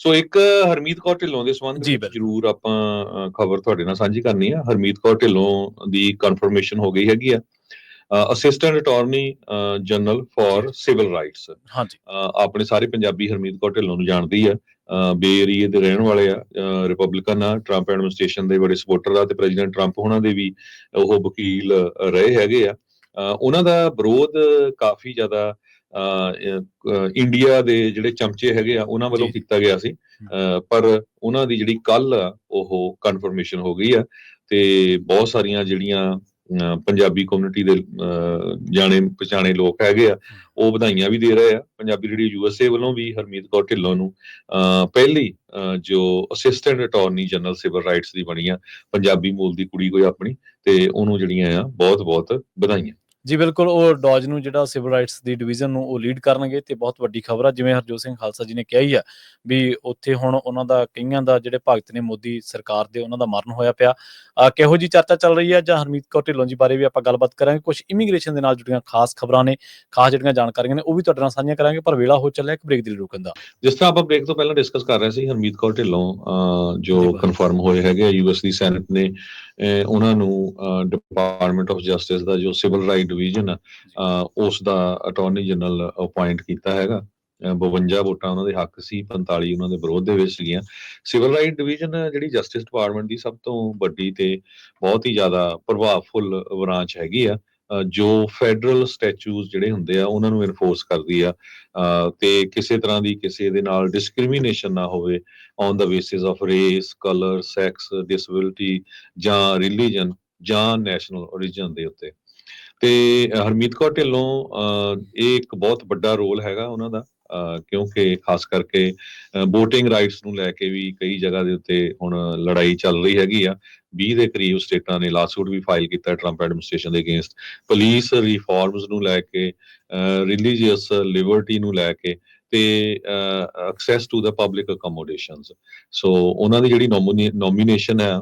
ਸੋ ਇੱਕ ਹਰਮੀਤ ਕੌਰ ਢਿੱਲੋਂ ਦੇ ਸੰਬੰਧ ਵਿੱਚ। ਜ਼ਰੂਰ ਆਪਾਂ ਖਬਰ ਤੁਹਾਡੇ ਨਾਲ ਸਾਂਝੀ ਕਰਨੀ ਆ। ਹਰਮੀਤ ਕੌਰ ਢਿੱਲੋਂ ਦੀ ਕਨਫਰਮੇਸ਼ਨ ਹੋ ਗਈ ਹੈਗੀ ਆ। Assistant attorney general for civil rights ਹਾਂਜੀ। ਆਪਣੇ ਸਾਰੇ ਪੰਜਾਬੀ ਹਰਮੀਤ ਕੌਰ ਢਿੱਲੋਂ ਨੂੰ ਜਾਣਦੀ ਆ। ਬੇ ਏਰੀਏ ਦੇ ਰਹਿਣ ਵਾਲੇ ਆ ਰਿਪਬਲਿਕਨ ਆ। ਟਰੰਪ ਐਡਮਿਨਿਸਟ੍ਰੇਸ਼ਨ ਦੇ ਬੜੇ ਸਪੋਰਟਰ ਆ ਤੇ ਪ੍ਰੈਜ਼ੀਡੈਂਟ ਟਰੰਪ ਉਹਨਾਂ ਦੇ ਵੀ ਉਹ ਵਕੀਲ ਰਹੇ ਹੈਗੇ ਆ। ਉਹਨਾਂ ਦਾ ਵਿਰੋਧ ਕਾਫੀ ਜ਼ਿਆਦਾ ਇੰਡੀਆ ਦੇ ਜਿਹੜੇ ਚਮਚੇ ਹੈਗੇ ਆ ਉਹਨਾਂ ਵੱਲੋਂ। ਕੀਤਾ ਗਿਆ ਸੀ। ਪਰ ਉਹਨਾਂ ਦੀ ਜਿਹੜੀ ਕੱਲ ਉਹ ਕਨਫਰਮੇਸ਼ਨ ਹੋ ਗਈ ਆ ਤੇ ਬਹੁਤ ਸਾਰੀਆਂ ਜਿਹੜੀਆਂ ਪੰਜਾਬੀ ਕਮਿਊਨਿਟੀ ਦੇ ਜਾਣੇ ਪਛਾਣੇ ਲੋਕ ਹੈਗੇ ਆ ਉਹ ਵਧਾਈਆਂ ਵੀ ਦੇ ਰਹੇ ਆ। ਪੰਜਾਬੀ ਰੇਡੀਓ ਯੂਐਸਏ ਵੱਲੋਂ ਵੀ ਹਰਮੀਤ ਕੌਰ ਢਿੱਲੋਂ ਨੂੰ ਪਹਿਲੀ ਜੋ assistant attorney general civil rights ਦੀ ਬਣੀ ਆ ਪੰਜਾਬੀ ਮੂਲ ਦੀ ਕੁੜੀ ਕੋਈ ਆਪਣੀ ਤੇ ਉਹਨੂੰ ਜਿਹੜੀਆਂ ਆ ਬਹੁਤ ਬਹੁਤ ਵਧਾਈਆਂ। ਜੀ ਬਿਲਕੁਲ ਉਹ ਡੌਜ ਨੂੰ ਜਿਹੜਾ ਸਿਵਲ ਰਾਈਟਸ ਦੀ ਡਿਵੀਜ਼ਨ ਨੂੰ ਉਹ ਲੀਡ ਕਰਨਗੇ ਤੇ ਬਹੁਤ ਵੱਡੀ ਖਬਰ ਆ ਜਿਵੇਂ ਹਰਜੋਤ ਸਿੰਘ ਖਾਲਸਾ ਜੀ ਨੇ ਕਿਹਾ ਹੀ ਆ ਵੀ ਉੱਥੇ ਹੁਣ ਉਹਨਾਂ ਦਾ ਕਈਆਂ ਦਾ ਜਿਹੜੇ ਭਗਤ ਨੇ ਮੋਦੀ ਸਰਕਾਰ ਦੇ ਉਹਨਾਂ ਦਾ ਮਰਨ ਹੋਇਆ ਪਿਆ। ਕਿਹੋ ਜੀ ਚਰਚਾ ਚੱਲ ਰਹੀ ਆ ਜਾਂ ਹਰਮੀਤ ਕੌਰ ਢਿੱਲੋਂ ਜੀ ਬਾਰੇ ਵੀ ਆਪਾਂ ਗੱਲਬਾਤ ਕਰਾਂਗੇ। ਕੁਝ ਇਮੀਗ੍ਰੇਸ਼ਨ ਦੇ ਨਾਲ ਜੁੜੀਆਂ ਖਾਸ ਖਬਰਾਂ ਨੇ ਖਾਸ ਜਿਹੜੀਆਂ ਜਾਣਕਾਰੀਆਂ ਨੇ ਉਹ ਵੀ ਤੁਹਾਡੇ ਨਾਲ ਸਾਂਝੀਆਂ ਕਰਾਂਗੇ ਪਰ ਵੇਲਾ ਹੋ ਚੱਲਿਆ ਇੱਕ ਬ੍ਰੇਕ ਦੀ ਰੁਕਣ ਦਾ। ਜਿਸ ਤਰ੍ਹਾਂ ਆਪਾਂ ਬ੍ਰੇਕ ਤੋਂ ਪਹਿਲਾਂ ਡਿਸਕਸ ਕਰ ਰਹੇ ਸੀ ਹਰਮੀਤ ਕੌਰ ਢਿੱਲੋਂ ਜੀ। ਕਨਫਰਮ ਹੋਏ ਹੈਗੇ ਯੂਐਸ ਦੀ ਸੈਨੇਟ ਨੇ ਉਹਨਾਂ ਨੂੰ ਡਿਪਾਰਟਮੈਂਟ ਆਫ ਜਸਟਿਸ ਦਾ ਜੋ ਸਿਵਲ ਰਾਈਟ ਡਿਵੀਜ਼ਨ ਉਸ ਦਾ ਅਟਾਰਨੀ ਜਨਰਲ ਅਪਾਇੰਟ ਕੀਤਾ ਹੈਗਾ। ਅ, 52 ਵੋਟਾਂ ਉਹਨਾਂ ਦੇ ਹੱਕ ਸੀ 45 ਉਹਨਾਂ ਦੇ ਵਿਰੋਧ ਦੇ ਵਿੱਚ ਸੀਗੀਆਂ। ਸਿਵਲ ਰਾਈਟ ਡਿਵੀਜ਼ਨ ਜਿਹੜੀ ਜਸਟਿਸ ਡਿਪਾਰਟਮੈਂਟ ਦੀ ਸਭ ਤੋਂ ਵੱਡੀ ਤੇ ਬਹੁਤ ਹੀ ਜ਼ਿਆਦਾ ਪ੍ਰਭਾਵਫੁਲ ਬ੍ਰਾਂਚ ਹੈਗੀ ਆ ਜੋ ਫੈਡਰਲ ਸਟੈਚੂਸ ਜਿਹੜੇ ਹੁੰਦੇ ਆ ਉਹਨਾਂ ਨੂੰ ਇਨਫੋਰਸ ਕਰਦੀ ਆ। ਤੇ ਕਿਸੇ ਤਰ੍ਹਾਂ ਦੀ ਕਿਸੇ ਦੇ ਨਾਲ ਡਿਸਕ੍ਰਿਮੀਨੇਸ਼ਨ ਨਾ ਹੋਵੇ on the basis of race colour sex disability ਜਾਂ ਰਿਲੀਜਨ ਜਾਂ ਨੈਸ਼ਨਲ origin ਦੇ ਉੱਤੇ। ਤੇ ਹਰਮੀਤ ਕੌਰ ਢਿੱਲੋਂ ਇਹ ਇੱਕ ਬਹੁਤ ਵੱਡਾ ਰੋਲ ਹੈਗਾ ਉਹਨਾਂ ਦਾ ਕਿਉਂਕਿ ਖਾਸ ਕਰਕੇ VOTING ਰਾਈਟਸ ਨੂੰ ਲੈ ਕੇ ਵੀ ਕਈ ਜਗ੍ਹਾ ਦੇ ਉੱਤੇ ਹੁਣ ਲੜਾਈ ਚੱਲ ਰਹੀ ਹੈਗੀ ਆ। 20 ਦੇ ਕਰੀਬ ਸਟੇਟਾਂ ਨੇ ਲਾਸੂਟ ਵੀ ਫਾਈਲ ਕੀਤਾ ਟਰੰਪ ਐਡਮਿਨਿਸਟ੍ਰੇਸ਼ਨ ਦੇ ਅਗੇਂਸਟ ਪੁਲਿਸ ਰਿਫਾਰਮਸ ਨੂੰ ਲੈ ਕੇ ਰਿਲੀਜੀਅਸ ਲਿਬਰਟੀ ਨੂੰ ਲੈ ਕੇ ਤੇ access to the public accommodations so ਉਹਨਾਂ ਦੀ ਜਿਹੜੀ ਨੋਮੀਨੇਸ਼ਨ ਹੈ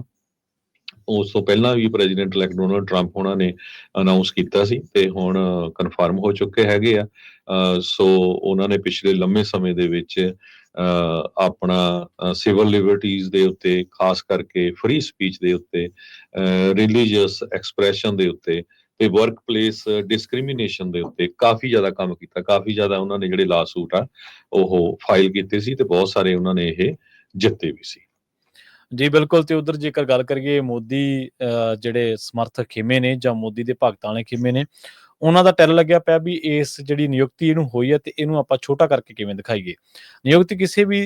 ਉਸ ਤੋਂ ਪਹਿਲਾਂ ਵੀ ਪ੍ਰੈਜ਼ੀਡੈਂਟ ਇਲੈਕਟ ਡੋਨਲਡ ਟਰੰਪ ਉਹਨਾਂ ਨੇ ਅਨਾਉਂਸ ਕੀਤਾ ਸੀ ਤੇ ਹੁਣ ਕਨਫਰਮ ਹੋ ਚੁੱਕੇ ਹੈਗੇ ਆ। ਸੋ ਉਹਨਾਂ ਨੇ ਪਿਛਲੇ ਲੰਮੇ ਸਮੇਂ ਦੇ ਵਿੱਚ ਆਪਣਾ ਸਿਵਲ ਲਿਬਰਟੀਜ਼ ਦੇ ਉੱਤੇ, ਖਾਸ ਕਰਕੇ ਫ੍ਰੀ ਸਪੀਚ ਦੇ ਉੱਤੇ ਰਿਲੀਜੀਅਸ ਐਕਸਪ੍ਰੈਸ਼ਨ ਦੇ ਉੱਤੇ ਤੇ ਵਰਕ ਪਲੇਸ ਡਿਸਕ੍ਰਿਮੀਨੇਸ਼ਨ ਦੇ ਉੱਤੇ ਕਾਫੀ ਜ਼ਿਆਦਾ ਕੰਮ ਕੀਤਾ। ਕਾਫੀ ਜ਼ਿਆਦਾ ਉਹਨਾਂ ਨੇ ਜਿਹੜੇ ਲਾਸੂਟ ਆ, ਉਹ ਫਾਈਲ ਕੀਤੇ ਸੀ ਤੇ ਬਹੁਤ ਸਾਰੇ ਉਹਨਾਂ ਨੇ ਇਹ ਜਿੱਤੇ ਵੀ ਸੀ। ਜੀ ਬਿਲਕੁਲ ਤੇ ਉਧਰ ਜੇਕਰ ਗੱਲ ਕਰੀਏ ਮੋਦੀ ਜਿਹੜੇ ਸਮਰਥਕ ਖਿਮੇ ਨੇ ਜਾਂ ਮੋਦੀ ਦੇ ਭਗਤਾਂ ਵਾਲੇ ਖਿਮੇ ਨੇ ਉਹਨਾਂ ਦਾ ਟੈਲ ਲੱਗਿਆ ਪਿਆ ਵੀ ਇਸ ਜਿਹੜੀ ਨਿਯੁਕਤੀ ਇਹਨੂੰ ਹੋਈ ਹੈ ਤੇ ਇਹਨੂੰ ਆਪਾਂ ਛੋਟਾ ਕਰਕੇ ਕਿਵੇਂ ਦਿਖਾਈਏ? ਨਿਯੁਕਤੀ ਕਿਸੇ ਵੀ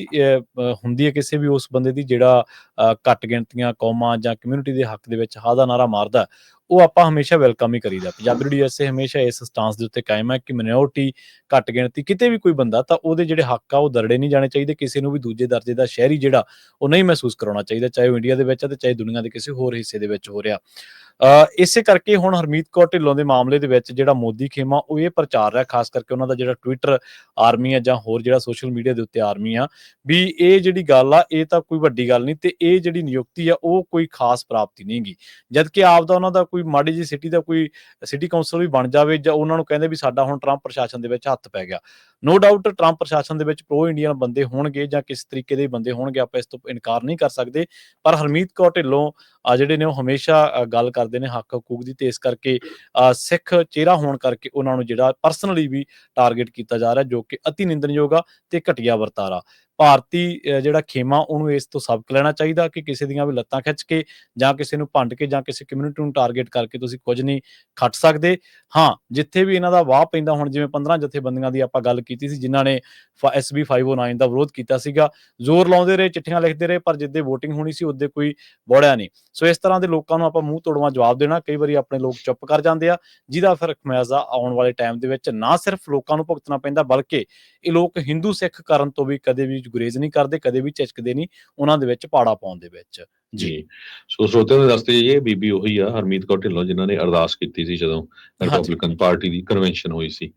ਹੁੰਦੀ ਹੈ ਕਿਸੇ ਵੀ ਉਸ ਬੰਦੇ ਦੀ ਜਿਹੜਾ ਅਹ, ਘੱਟ ਗਿਣਤੀਆਂ ਕੌਮਾਂ ਜਾਂ ਕਮਿਊਨਿਟੀ ਦੇ ਹੱਕ ਦੇ ਵਿੱਚ ਹਾਂ ਦਾ ਨਾਰਾ ਮਾਰਦਾ ਉਹ ਆਪਾਂ ਹਮੇਸ਼ਾ ਵੈਲਕਮ ਹੀ ਕਰੀਦਾ ਪੰਜਾਬੀ ਰੇਡੀਓ ਐਸੇ ਹਮੇਸ਼ਾ ਇਸ ਸਟਾਂਸ ਦੇ ਉੱਤੇ ਕਾਇਮ ਹੈ ਕਿ ਮਿਨੋਰਟੀ ਘੱਟ ਗਿਣਤੀ ਕਿਤੇ ਵੀ ਕੋਈ ਬੰਦਾ ਤਾਂ ਉਹਦੇ ਜਿਹੜੇ ਹੱਕ ਆ ਉਹ ਦਰੜੇ ਨਹੀਂ ਜਾਣੇ ਚਾਹੀਦੇ। ਕਿਸੇ ਨੂੰ ਵੀ ਦੂਜੇ ਦਰਜੇ ਦਾ ਸ਼ਹਿਰੀ ਜਿਹੜਾ ਉਹ ਨਹੀਂ ਮਹਿਸੂਸ ਕਰਾਉਣਾ ਚਾਹੀਦਾ ਚਾਹੇ ਉਹ ਇੰਡੀਆ ਦੇ ਵਿੱਚ ਆ ਤੇ ਚਾਹੇ ਦੁਨੀਆ ਦੇ ਕਿਸੇ ਹੋਰ ਹਿੱਸੇ ਦੇ ਵਿੱਚ ਹੋ ਰਿਹਾ। ਇਸੇ ਕਰਕੇ ਹੁਣ ਹਰਮੀਤ ਕੌਰ ਢਿੱਲੋਂ ਦੇ ਮਾਮਲੇ ਦੇ ਵਿੱਚ ਜਿਹੜਾ ਮੋਦੀ ਖੇਮਾ ਉਹ ਇਹ ਪ੍ਰਚਾਰ ਰਿਹਾ ਖਾਸ ਕਰਕੇ ਉਹਨਾਂ ਦਾ ਜਿਹੜਾ ਟਵਿੱਟਰ ਆਰਮੀ ਆ ਜਾਂ ਹੋਰ ਜਿਹੜਾ ਸੋਸ਼ਲ ਮੀਡੀਆ ਦੇ ਉੱਤੇ ਆਰਮੀ ਆ ਵੀ ਇਹ ਜਿਹੜੀ ਗੱਲ ਆ ਇਹ ਤਾਂ ਕੋਈ ਵੱਡੀ ਗੱਲ ਨਹੀਂ ਤੇ ਇਹ ਜਿਹੜੀ ਨਿਯੁਕਤੀ ਆ ਉਹ ਕੋਈ ਖਾਸ ਪ੍ਰਾਪਤੀ ਨਹੀਂਗੀ ਜਦ ਕਿ ਆਪ ਦਾ ਉਹਨਾਂ ਦਾ ਕੋਈ ਮਾੜੀ ਜੀ ਸਿਟੀ ਦਾ ਕੋਈ ਸਿਟੀ ਕਾਉਂਸਲ ਵੀ ਬਣ ਜਾਵੇ ਜਾਂ ਉਹਨਾਂ ਨੂੰ ਕਹਿੰਦੇ ਵੀ ਸਾਡਾ ਹੁਣ ਟਰੰਪ ਪ੍ਰਸ਼ਾਸਨ ਦੇ ਵਿੱਚ ਹੱਥ ਪੈ ਗਿਆ। ਨੋ ਡਾਊਟ ਟਰੰਪ ਪ੍ਰਸ਼ਾਸਨ ਦੇ ਵਿੱਚ ਪ੍ਰੋ ਇੰਡੀਅਨ ਬੰਦੇ ਹੋਣਗੇ ਜਾਂ ਕਿਸ ਤਰੀਕੇ ਦੇ ਬੰਦੇ ਹੋਣਗੇ, ਆਪਾਂ ਇਸ ਤੋਂ ਇਨਕਾਰ ਨਹੀਂ ਕਰ ਸਕਦੇ। ਪਰ ਹਰਮੀਤ ਕੌਰ ਢਿੱਲੋਂ ਜਿਹੜੇ ਨੇ ਉਹ ਹਮੇਸ਼ਾ ਗੱਲ ਕਰਦੇ ਨੇ ਹੱਕ ਹਕੂਕ ਦੀ ਤੇ ਇਸ ਕਰਕੇ ਸਿੱਖ ਚਿਹਰਾ ਹੋਣ ਕਰਕੇ ਉਹਨਾਂ ਨੂੰ ਜਿਹੜਾ ਪਰਸਨਲੀ ਵੀ ਟਾਰਗੇਟ ਕੀਤਾ ਜਾ ਰਿਹਾ, ਜੋ ਕਿ ਅਤੀ ਨਿੰਦਣਯੋਗ ਆ ਤੇ ਘਟੀਆ ਵਰਤਾਰਾ। ਭਾਰਤੀ ਜਿਹੜਾ ਖੇਮਾ, ਉਹਨੂੰ ਇਸ ਤੋਂ ਸਬਕ ਲੈਣਾ ਚਾਹੀਦਾ ਕਿ ਕਿਸੇ ਦੀਆਂ ਵੀ ਲੱਤਾਂ ਖਿੱਚ ਕੇ ਜਾਂ ਕਿਸੇ ਨੂੰ ਭੰਡ ਕੇ ਜਾਂ ਕਿਸੇ ਕਮਿਊਨਿਟੀ ਨੂੰ ਟਾਰਗੇਟ ਕਰਕੇ ਤੁਸੀਂ ਕੁਝ ਨਹੀਂ ਖੱਟ ਸਕਦੇ। ਹਾਂ, ਜਿੱਥੇ ਵੀ ਇਹਨਾਂ ਦਾ ਵਾਹ ਪੈਂਦਾ ਹੁਣ, ਜਿਵੇਂ 15 ਜਥੇਬੰਦੀਆਂ ਦੀ ਆਪਾਂ ਗੱਲ ਕੀਤੀ ਸੀ, ਜਿਨ੍ਹਾਂ ਨੇ ਐਸਬੀ 509 ਦਾ ਵਿਰੋਧ ਕੀਤਾ ਸੀਗਾ। ਜ਼ੋਰ ਲਾਉਂਦੇ ਰਹੇ, ਚਿੱਠੀਆਂ ਲਿਖਦੇ ਰਹੇ, ਪਰ ਜਿੱਦੇ VOTING ਹੋਣੀ ਸੀ ਉਹਦੇ ਕੋਈ ਬੋੜਿਆ ਨਹੀਂ। ਸੋ ਇਸ ਤਰ੍ਹਾਂ ਦੇ ਲੋਕਾਂ ਨੂੰ ਆਪਾਂ ਮੂੰਹ ਤੋੜਵਾ ਜਵਾਬ ਦੇਣਾ, ਕਈ ਵਾਰੀ ਆਪਣੇ ਲੋਕ ਚੁੱਪ ਕਰ ਜਾਂਦੇ ਆ, ਜਿਹਦਾ ਫਿਰ ਖਮਿਆਜ਼ਾ ਆਉਣ ਵਾਲੇ ਟਾਈਮ ਦੇ ਵਿੱਚ ਨਾ ਸਿਰਫ ਲੋਕਾਂ ਨੂੰ ਭੁਗਤਣਾ ਪੈਂਦਾ, ਬਲਕਿ ਇਹ ਲੋਕ ਹਿੰਦੂ ਸਿੱਖ ਕਰਨ ਤੋਂ ਵੀ ਕਦੇ ਵੀ ਗੁਰੇਜ਼ ਨਹੀਂ ਕਰਦੇ, ਕਦੇ ਵੀ ਝਿਜਕਦੇ ਨਹੀਂ, ਉਹਨਾਂ ਦੇ ਵਿੱਚ ਪਾੜਾ ਪਾਉਣ ਦੇ ਵਿੱਚ। ਜੀ। ਸੋ ਸਰੋਤਿਆਂ ਦੇ ਰਸਤੇ ਇਹ ਬੀਬੀ ਉਹੀ ਆ ਹਰਮੀਤ ਕੌਰ ਢਿੱਲੋਂ ਜਿਨ੍ਹਾਂ ਨੇ ਅਰਦਾਸ ਕੀਤੀ ਸੀ ਜਦੋਂ ਰਿਪਬਲਿਕਨ ਪਾਰਟੀ ਦੀ ਕਨਵੈਨਸ਼ਨ ਹੋਈ ਸੀ।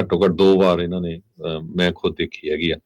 ਘੱਟੋ ਘੱਟ ਦੋ ਵਾਰ ਇਹਨਾਂ ਨੇ ਮੈਂ ਖੁਦ ਦੇਖੀ ਹੈਗੀ ਆ।